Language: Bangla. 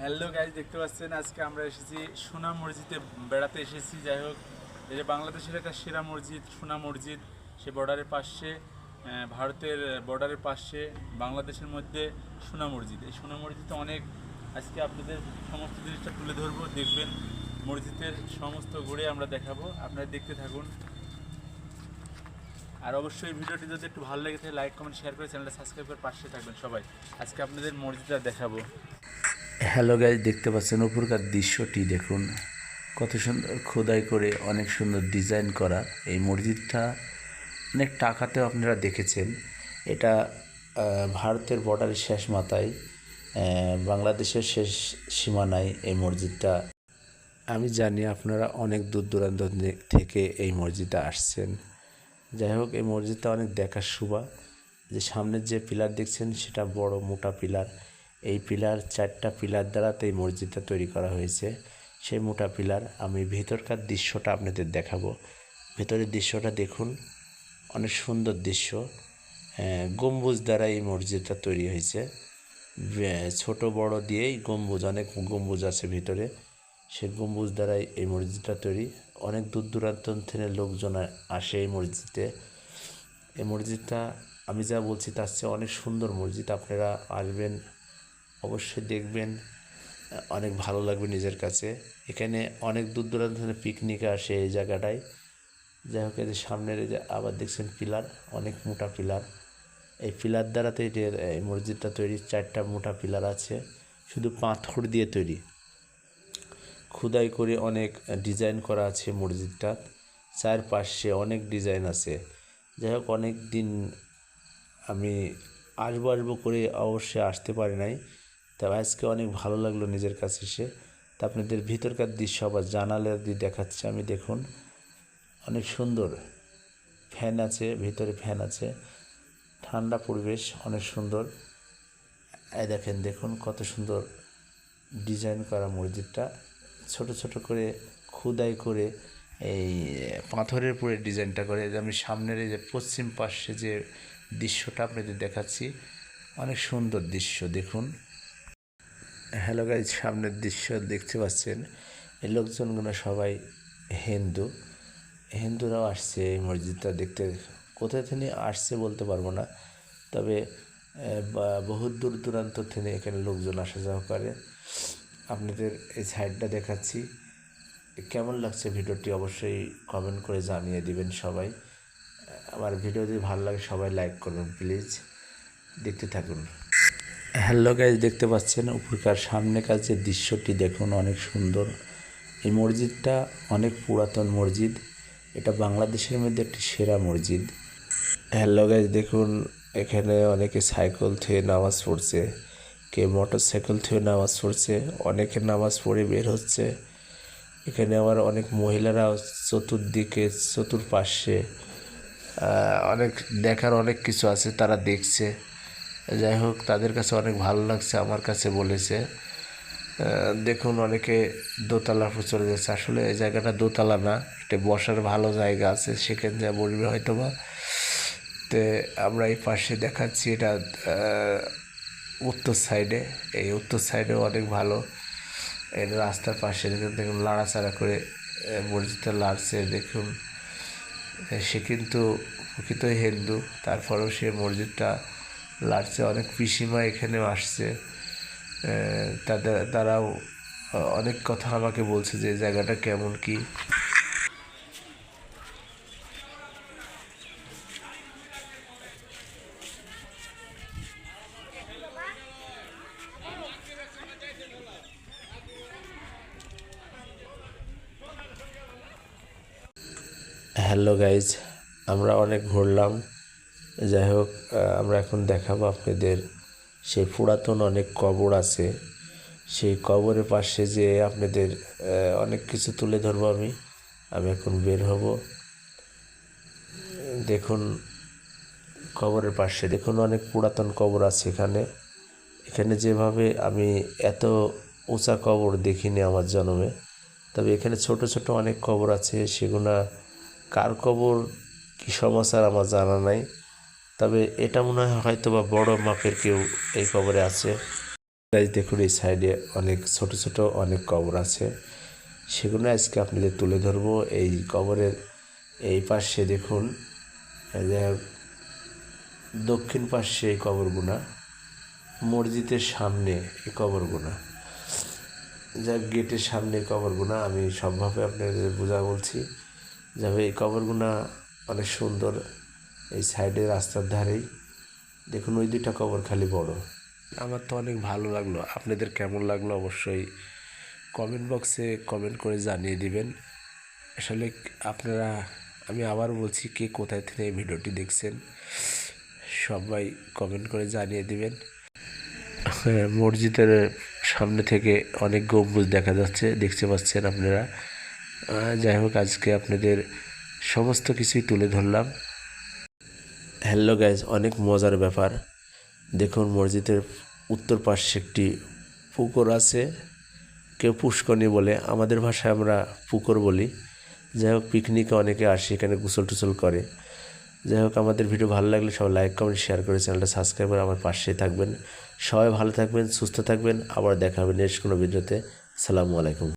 হ্যালো গাইজ দেখতে পাচ্ছেন, আজকে আমরা এসেছি সোনা মসজিদে, বেড়াতে এসেছি, যাই হোক। এই যে বাংলাদেশের একটা সেরা মসজিদ, সোনা মসজিদ, সে বর্ডারের পাশে ভারতের বর্ডারের পাশে, বাংলাদেশের মধ্যে সোনা মসজিদ। এই সোনা মসজিদে অনেক, আজকে আপনাদের সমস্ত জিনিসটা তুলে ধরবো, দেখবেন মসজিদের সমস্ত ঘুরে আমরা দেখাবো। আপনারা দেখতে থাকুন। আর অবশ্যই ভিডিওটি যদি একটু ভালো লেগে থাকে লাইক কমেন্ট শেয়ার করে চ্যানেলটা সাবস্ক্রাইব করে পাশে থাকবেন সবাই। আজকে আপনাদের মসজিদটা দেখাবো। হ্যালো গাইজ দেখতে পাচ্ছেন উপরকার দৃশ্যটি, দেখুন। কত সুন্দর খোদাই করে অনেক সুন্দর ডিজাইন করা। এই মসজিদটা অনেক টাকাতেও আপনারা দেখেছেন। এটা ভারতের বর্ডারের শেষ মাথায় বাংলাদেশের শেষ সীমানায় এই মসজিদটা। আমি জানি আপনারা অনেক দূর দূরান্ত থেকে এই মসজিদে আসছেন। যাই হোক, এই মসজিদটা অনেক দেখার শোভা যে সামনের যে পিলার দেখছেন, সেটা বড় মোটা পিলার। এই পিলার চারটা পিলার দ্বারাতে এই মসজিদটা তৈরি করা হয়েছে। সেই মোটা পিলার আমি ভেতরকার দৃশ্যটা আপনাদের দেখাবো। ভেতরের দৃশ্যটা দেখুন অনেক সুন্দর দৃশ্য। আহ, গম্বুজ দ্বারা এই মসজিদটা তৈরি হয়েছে। ছোট বড় দিয়েই গম্বুজ অনেক গম্বুজ আছে ভিতরে। সে গম্বুজ দ্বারাই এই মসজিদটা তৈরি। অনেক দূর দূরান্ত থেকে লোকজন আসে এই মসজিদে। এই মসজিদটা আমি যা বলছি তার চেয়ে অনেক সুন্দর মসজিদ। আপনারা আসবেন অবশ্যই দেখবেন, অনেক ভালো লাগবে নিজের কাছে। এখানে অনেক দূর দূরান্ত থেকে পিকনিকে আসে এই জায়গাটায়। যাই হোক, এই যে সামনের এই যে আবার দেখছেন পিলার, অনেক মোটা পিলার। এই পিলার দ্বারাতে এটার এই মসজিদটা তৈরি, চারটা মোটা পিলার আছে। শুধু পাথর দিয়ে তৈরি। খোদাই করে অনেক ডিজাইন করা আছে মসজিদটা। চারপাশে অনেক ডিজাইন আছে। যাই হোক অনেক দিন আমি আসব আসব করে অবশ্যই আসতে পারি নাই। তবে আজকে অনেক ভালো লাগল নিজের কাছে এসে। তা আপনাদের ভিতরকার দৃশ্য আবার জানালে দিয়ে দেখাচ্ছে, আমি দেখুন। অনেক সুন্দর ফ্যান আছে, ভিতরে ফ্যান আছে। ঠান্ডা পরিবেশ, অনেক সুন্দর। দেখেন, দেখুন কত সুন্দর ডিজাইন করা মসজিদটা। ছোট ছোট করে খোদাই করে এই পাথরের উপরে ডিজাইনটা করে। আমি সামনের এই যে পশ্চিম পাশে যে দৃশ্যটা আপনাদের দেখাচ্ছি, অনেক সুন্দর দৃশ্য, দেখুন। হ্যালো গাইজ সামনের দৃশ্য দেখতে পাচ্ছেন। এই লোকজনগুলো সবাই হিন্দু। হিন্দুরাও আসছে এই মসজিদটা দেখতে। কোথায় থেকে আসছে বলতে পারব না। তবে বহু দূর দূরান্ত থেকে এখানে লোকজন আসা যাওয়া করে। আপনাদের এই সাইডটা দেখাচ্ছি। কেমন লাগছে ভিডিওটি অবশ্যই কমেন্ট করে জানিয়ে দিবেন সবাই। আমার ভিডিও যদি ভালো লাগে সবাই লাইক করবেন প্লিজ দেখতে থাকুন। হ্যালো গাইজ, দেখতে পাচ্ছেন উপরকার সামনেকার যে দৃশ্যটি দেখুন, অনেক সুন্দর। এই মসজিদটা অনেক পুরাতন মসজিদ। এটা বাংলাদেশের মধ্যে একটি সেরা মসজিদ। হ্যালো গাইজ, দেখুন, এখানে অনেকে সাইকেল থেকে নামাজ পড়ছে কে মোটর সাইকেল থেকে নামাজ পড়ছে, অনেকে নামাজ পড়ে বের হচ্ছে। এখানে আবার অনেক মহিলারা চতুর্দিকে, চতুর্পাশে অনেক দেখার অনেক কিছু আছে, তারা দেখছে। যাই হোক, তাদের কাছে অনেক ভালো লাগছে, আমার কাছে বলেছে। দেখুন, অনেকে দোতলা চলে যাচ্ছে। আসলে এই জায়গাটা দোতলা না একটা বসার ভালো জায়গা আছে, সেখানে যা বলবে হয়তো বা তো আমরা এই পাশে দেখাচ্ছি এটা উত্তর সাইডে। এই উত্তর সাইডেও অনেক ভালো। এই রাস্তার পাশে দেখুন দেখুন, লাড়াচাড়া করে মসজিদটা লাড়ছে, দেখুন। সে কিন্তু প্রকৃতই হিন্দু, তারপরেও সে মসজিদটা লাড়ছে অনেক পিসিমা এখানেও আসছে। তাদের, তারাও অনেক কথা আমাকে বলছে যে জায়গাটা কেমন কি। হ্যালো গাইজ, আমরা অনেক ঘুরলাম। যাই হোক আমরা এখন দেখাবো আপনাদের সেই পুরাতন অনেক কবর আছে। সেই কবরের পাশে যে আপনাদের অনেক কিছু তুলে ধরবো আমি। আমি এখন বের হব। দেখুন, কবরের পাশে, দেখুন অনেক পুরাতন কবর আছে এখানে। এখানে যেভাবে আমি এত উঁচা কবর দেখিনি আমার জন্মে, তবে এখানে ছোট ছোট অনেক কবর আছে। সেগুলা কার কবর কী সমাচার আমার জানা নাই। তবে এটা মনে হয় হয়তো বা বড় মাপের কেউ এই কবরে আছে। গাইজ দেখুন, এই সাইডে অনেক ছোট ছোট অনেক কবর আছে। সেগুলো আজকে আপনাদের তুলে ধরবো। এই কবরের এই পাশে দেখুন দক্ষিণ পাশে এই কবরগুনা, মসজিদের সামনে এই কবরগুনা। যা গেটের সামনে কবরগুনা, আমি সবভাবে আপনাদের বোঝা বলছি। যাবে এই কবরগুনা অনেক সুন্দর। এই সাইডে রাস্তার ধারেই। দেখুন ওই দুইটা কবর খালি বড়। আমার তো অনেক ভালো লাগল। আপনাদের কেমন লাগল অবশ্যই কমেন্ট বক্সে কমেন্ট করে জানিয়ে দিবেন। আসলে আপনারা আমি আবার বলছি কে কোথায় থেকে এই ভিডিওটি দেখছেন সবাই কমেন্ট করে জানিয়ে দিবেন। হ্যাঁ, মসজিদের সামনে থেকে অনেক গম্বুজ দেখা যাচ্ছে দেখতে পাচ্ছেন আপনারা। যাই হোক আজকে আপনাদের সমস্ত কিছুই তুলে ধরলাম। হ্যালো গাইজ অনেক মজার ব্যাপার। দেখুন, মসজিদের উত্তর পাশে একটি পুকুর আছে, কেউ পুষ্করণী বলে। আমাদের ভাষায় আমরা পুকুর বলি। যাই হোক, পিকনিকে অনেকে আসে, এখানে গোসল টুসল করে। যাই হোক, আমাদের ভিডিও ভালো লাগলে সবাই লাইক, কমেন্ট, শেয়ার করে চ্যানেলটা সাবস্ক্রাইব করে আমার পাশেই থাকবেন। সবাই ভালো থাকবেন, সুস্থ থাকবেন। আবার দেখা হবে নেক্সট কোনো ভিডিওতে। সালামু আলাইকুম।